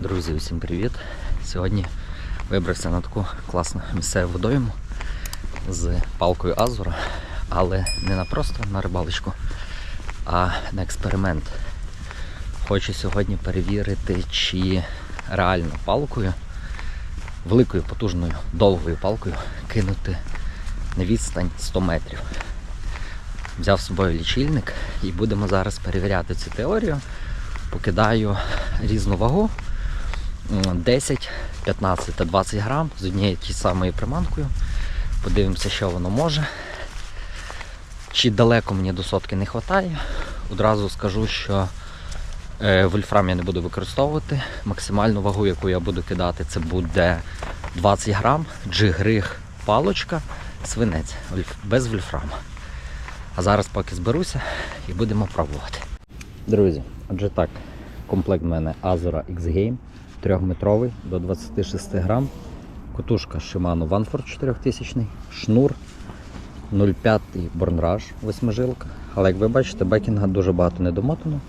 Друзі, усім привіт! Сьогодні вибрався на таку класну місцеву водойму з палкою Азура, але не на просто на рибалочку, а на експеримент. Хочу сьогодні перевірити, чи реально палкою, великою, потужною, довгою палкою кинути на відстань 100 метрів. Взяв з собою лічильник і будемо зараз перевіряти цю теорію. Покидаю різну вагу. М, 10, 15 та 20 грам з однією тією самою приманкою. Подивимося, що воно може. Чи далеко мені до сотки не вистачає. Одразу скажу, що е, вольфрам я не буду використовувати. Максимальну вагу, яку я буду кидати, це буде 20 грам, джигриг, палочка, свинець без вольфрама. А зараз поки зберуся і будемо пробувати. Друзі, отже так, комплект в мене Azura X-Game 3-метровий до 26 грам. Котушка Shimano Vanford 4000, шнур 0,5 Bornrush 8 жилка. Але як ви бачите, бекінга дуже багато не домотано.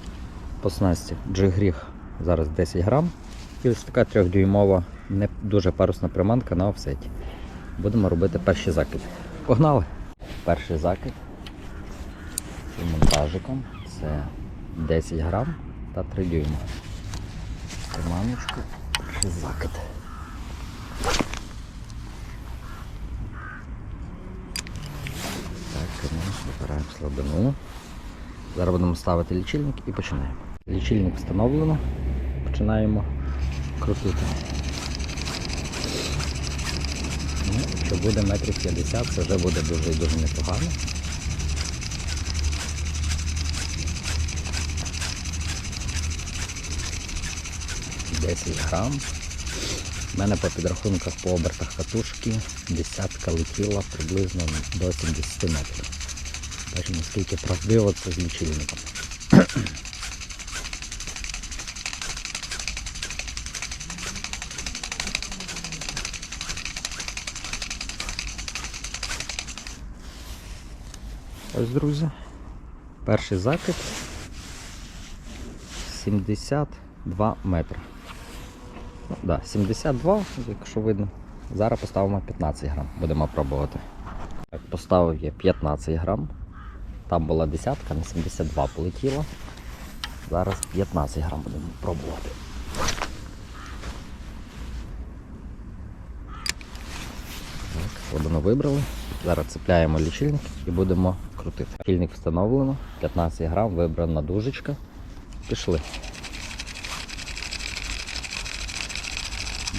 По снасті джигріг зараз 10 грам. І ось така 3-дюймова, не дуже парусна приманка на офсеті. Будемо робити перші закиди. Погнали! Перший закид і монтажиком. Це 10 грам та 3 дюйма. Приманочку, закид. Так, конечно, вибираємо слабину. Зараз будемо ставити лічильник і починаємо. Лічильник встановлено. Починаємо крутити. Ну, якщо буде метрів 50, це вже буде дуже дуже непогано. Десять грам. У мене по підрахунках по обертах катушки десятка летіла приблизно до 70 метрів. Бачимо, наскільки правдиво це з лічильником. Ось, друзі. Перший закид 72 метри. Да, 72, якщо видно. Зараз поставимо 15 грам. Будемо пробувати. Так, поставив я 15 грам. Там була десятка, на 72 полетіла. Зараз 15 грам будемо пробувати. Так, водоно вибрали. Зараз цепляємо лічильник і будемо крутити. Лічильник встановлено, 15 грам, вибрана дужечка. Пішли.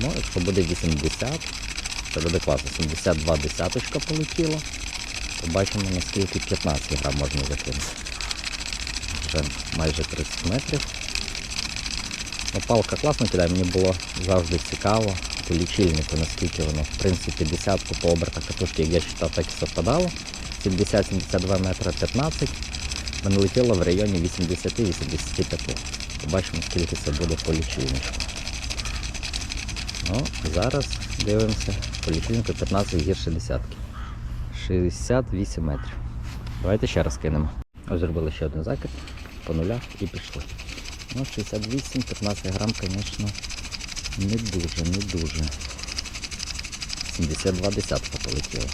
Ну, якщо буде 80, це буде класно. 72 десяточка полетіла. Побачимо наскільки 15 грам можна закинути. Вже майже 30 метрів. Ну, палка класно кидає, мені було завжди цікаво по лічильнику, наскільки воно, в принципі, десятку по обертах катушки, як я читав, так і совпадало. 70-72 метри 15. Мене летіло в районі 80-85. Побачимо, скільки це буде по лічильнику. Ну, зараз дивимося по 15 гірше десятки. 68 метрів. Давайте ще раз кинемо. Ось зробили ще один закид по нулях і пішли. Ну, 68, 15 грам, звісно, не дуже, не дуже. 72 десятка полетіло.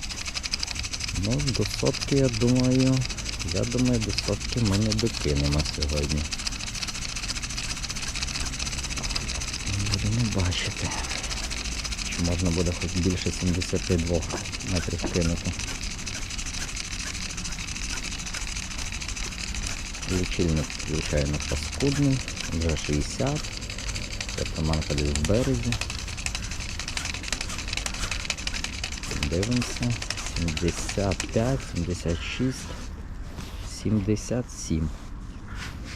Ну, до сотки, я думаю, я думаю, до сотки ми не докинемо сьогодні. Будемо бачити. Можна буде хоч більше 72 метрів кинути. Лічильник, звичайно, паскудний, вже 60. Це приманка десь в березі. Дивимося. 75, 76, 77.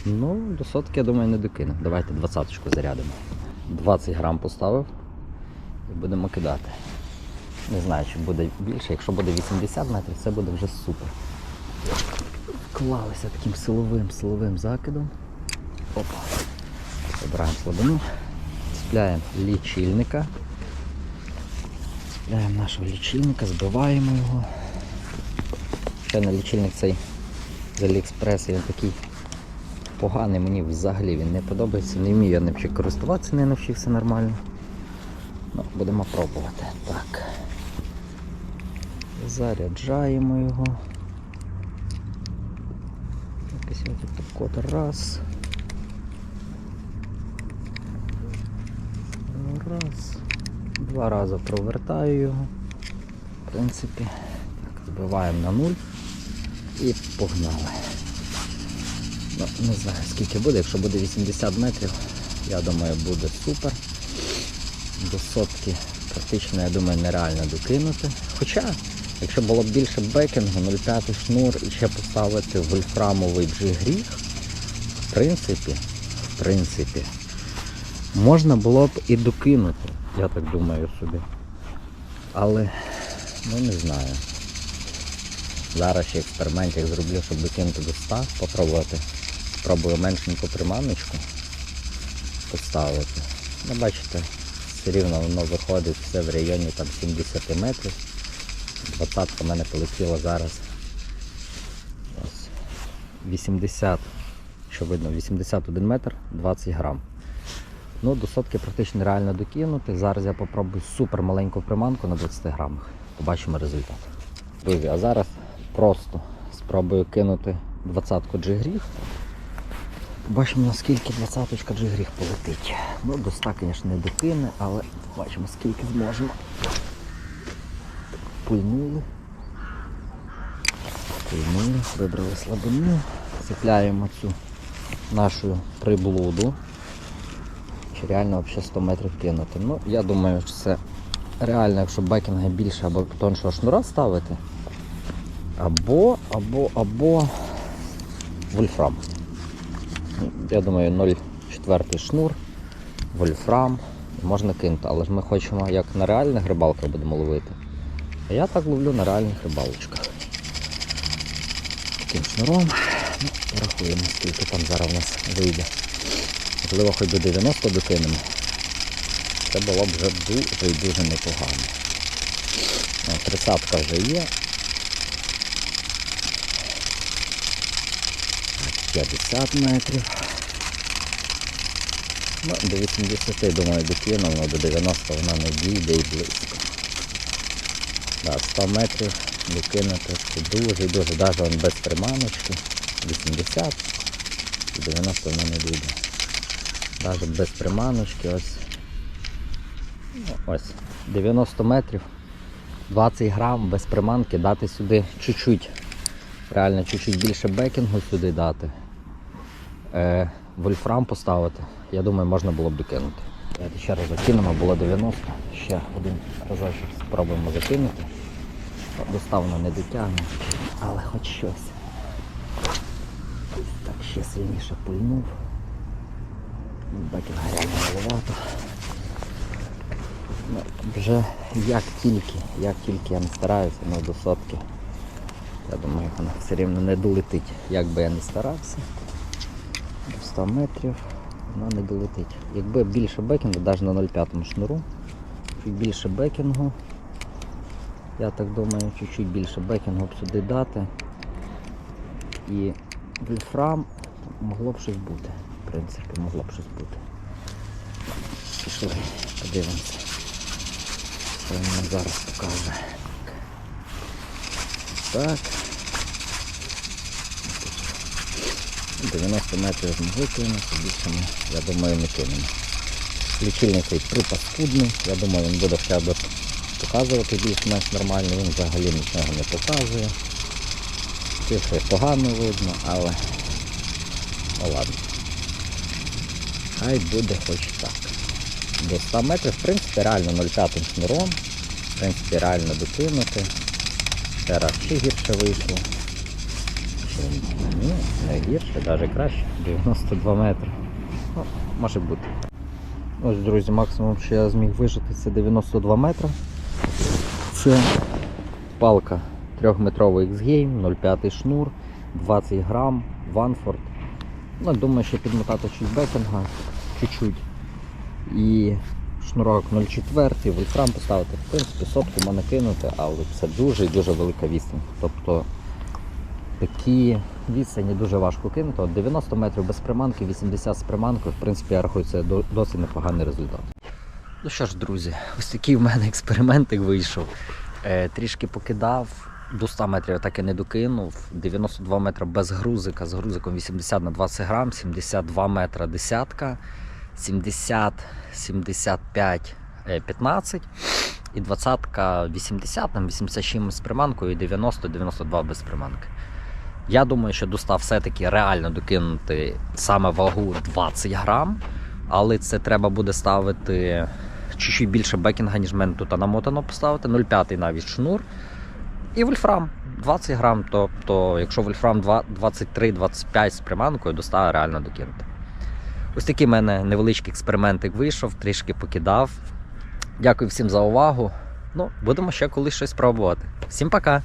Ну, до сотки, я думаю, не докину. Давайте двадцяточку зарядимо. 20 грам поставив і будемо кидати. Не знаю, чи буде більше. Якщо буде 80 метрів, це буде вже супер. Вклалися таким силовим силовим закидом. Опа. Забираємо слабину. Цепляємо лічильника. Цепляємо нашого лічильника, збиваємо його. Ще на лічильник цей з Аліекспрес, він такий поганий, мені взагалі він не подобається. Не вмію я ним ще користуватися, не навчився нормально. Ну, будемо пробувати. Так. Заряджаємо його. Якийсь код раз. Раз. Два рази провертаю його. В принципі, так, збиваємо на нуль і погнали. Ну, не знаю скільки буде, якщо буде 80 метрів, я думаю, буде супер. До сотки практично, я думаю, нереально докинути. Хоча, якщо було б більше бекінгу, 0,5 шнур і ще поставити вольфрамовий джигріг, в принципі, в принципі, можна було б і докинути, я так думаю собі. Але, ну не знаю. Зараз ще експериментик зроблю, щоб докинути до 100, попробувати. Спробую меншеньку приманочку поставити. Ну, бачите, все рівно воно виходить все в районі там 70 метрів. Двадцятка в мене полетіла зараз. Ось 80, що видно, 81 метр 20 грам. Ну, до сотки практично нереально докинути. Зараз я попробую супер маленьку приманку на 20 грамах. Побачимо результат. Друзі, а зараз просто спробую кинути 20-ку джигріг. Бачимо, наскільки 20-ка джигріг полетить. Ну, до 100, звісно, не докине, але бачимо, скільки зможемо. Пульнули. Пульнули, вибрали слабину, цепляємо цю нашу приблуду. Чи реально взагалі 100 метрів кинути. Ну, я думаю, що це реально, якщо бекінга більше або тоншого шнура ставити. Або, або, або вольфрам. Ну, Я думаю, 0,4 шнур, вольфрам. Можна кинути, але ж ми хочемо як на реальних рибалках будемо ловити. А я так ловлю на реальних рибалочках. Таким шнуром. Ну, порахуємо, скільки там зараз у нас вийде. Можливо, хоч до 90 докинемо. Це було б вже дуже-дуже непогано. О, 30 вже є. 50 метрів. Ну, до 80, думаю, докину, але до 90 вона не дійде і близько. Да, 100 метрів докинути це дуже дуже, навіть без приманочки. 80 і 90 вона не дійде. Навіть без приманочки, ось. Ну, ось 90 метрів, 20 грам без приманки, дати сюди чуть-чуть, реально чуть-чуть більше бекінгу сюди дати. Е, вольфрам поставити, я думаю, можна було б докинути. Давайте ще раз закинемо, було 90, ще один разочок спробуємо закинути. Доставно не дотягне, але хоч щось. Так, ще сильніше пульнув. Бекінга реально маловато. Ну, вже як тільки, як тільки я не стараюся, ну до сотки. Я думаю, вона все рівно не долетить. Як би я не старався. До 100 метрів вона не долетить. Якби більше бекінгу, навіть на 0,5 шнуру, більше бекінгу. Я так думаю, чуть-чуть більше бекінгу б сюди дати. І вольфрам могло б щось бути. В принципі, могло б щось бути. Пішли, подивимося. Що він зараз покаже. Так. 90 метрів змогли кинути, більше ми, я думаю, не кинемо. Лічильник цей припаскудний, я думаю, він буде хоча б показувати більш-менш нормально, він взагалі нічого не показує. Цифри погано видно, але ну ладно. Хай буде хоч так. До 100 метрів, в принципі, реально 0,5 шнуром. В принципі, реально докинути. Ще ще гірше вийшло. Ні, не гірше, навіть краще. 92 метри. Ну, може бути. Ось, друзі, максимум, що я зміг вижити, це 92 метри. Це палка 3-метровий X-Game, 0,5 шнур, 20 грам, Ванфорд. Ну, думаю, ще підмотати чуть бекінга, чуть-чуть. І шнурок 0,4, вольфрам поставити. В принципі, сотку можна кинути, але це дуже і дуже велика відстань. Тобто такі відстані дуже важко кинути. От 90 метрів без приманки, 80 з приманкою. В принципі, я рахую, це досить непоганий результат. Ну що ж, друзі, ось такий в мене експериментик вийшов. Е, трішки покидав, до 100 метрів я так і не докинув. 92 метри без грузика, з грузиком 80 на 20 грам, 72 метра десятка, 70, 75, е, 15 і 20 80, там 80 чимось з приманкою і 90-92 без приманки. Я думаю, що до 100 все-таки реально докинути саме вагу 20 грам, але це треба буде ставити чуть-чуть більше бекінга, ніж мене тут намотано поставити. 0,5 навіть шнур. І вольфрам 20 грам. Тобто, якщо вольфрам 23-25 з приманкою, до 100 реально докинути. Ось такий в мене невеличкий експериментик вийшов, трішки покидав. Дякую всім за увагу. Ну, будемо ще колись щось пробувати. Всім пока!